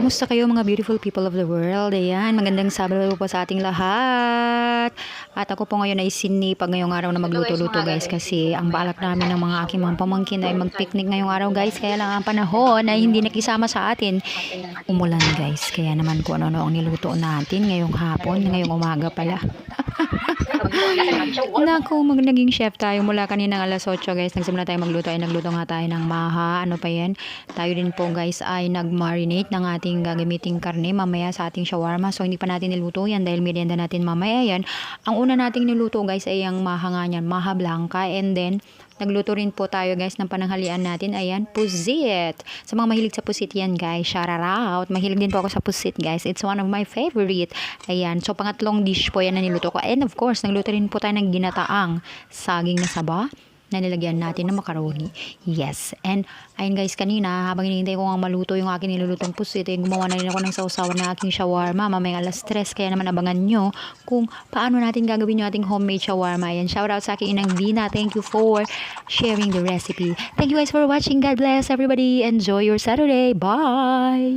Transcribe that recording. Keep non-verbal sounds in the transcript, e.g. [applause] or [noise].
Kumusta kayo mga beautiful people of the world? Ayan, magandang Sabado po sa ating lahat. At ako po ngayon ay sinipag ngayong araw na magluto-luto guys kasi ang balak namin ng mga aking mga pamangkin ay mag-picnic ngayong araw guys. Kaya lang ang panahon ay hindi nakisama sa atin. Umulan guys. Kaya naman kung ano-ano ang niluto natin ngayong hapon, ngayong umaga pala. [laughs] [laughs] Naku, mag naging chef tayo mula kanina alas 8 guys. Nagsimula tayo magluto ay nagluto nga tayo ng maha. Ano pa yan? Tayo din po guys ay nag-marinate ng ating gagamiting karne mamaya sa ating shawarma. So hindi pa natin niluto yan dahil merienda natin mamaya yan. Ang una nating niluto guys ay ang maha nga niyan, maha blanca. And then Nagluto rin po tayo guys ng pananghalian natin. Ayan, pusit. Sa mga mahilig sa pusit yan guys, shout out. Mahilig din po ako sa pusit guys. It's one of my favorite. Ayan, so pangatlong dish po yan na niluto ko. And of course, nagluto rin po tayo ng ginataang saging na saba na nilagyan natin ng macaroni. Yes. And, ayun guys, kanina, habang hinihintay ko nga maluto yung aking nilulutong pusit, eh, gumawa na rin ako ng sausawan na aking shawarma. Mamaya alas stress, kaya naman abangan nyo kung paano natin gagawin yung ating homemade shawarma. Ayan, shout out sa aking inang Vina. Thank you for sharing the recipe. Thank you guys for watching. God bless everybody. Enjoy your Saturday. Bye!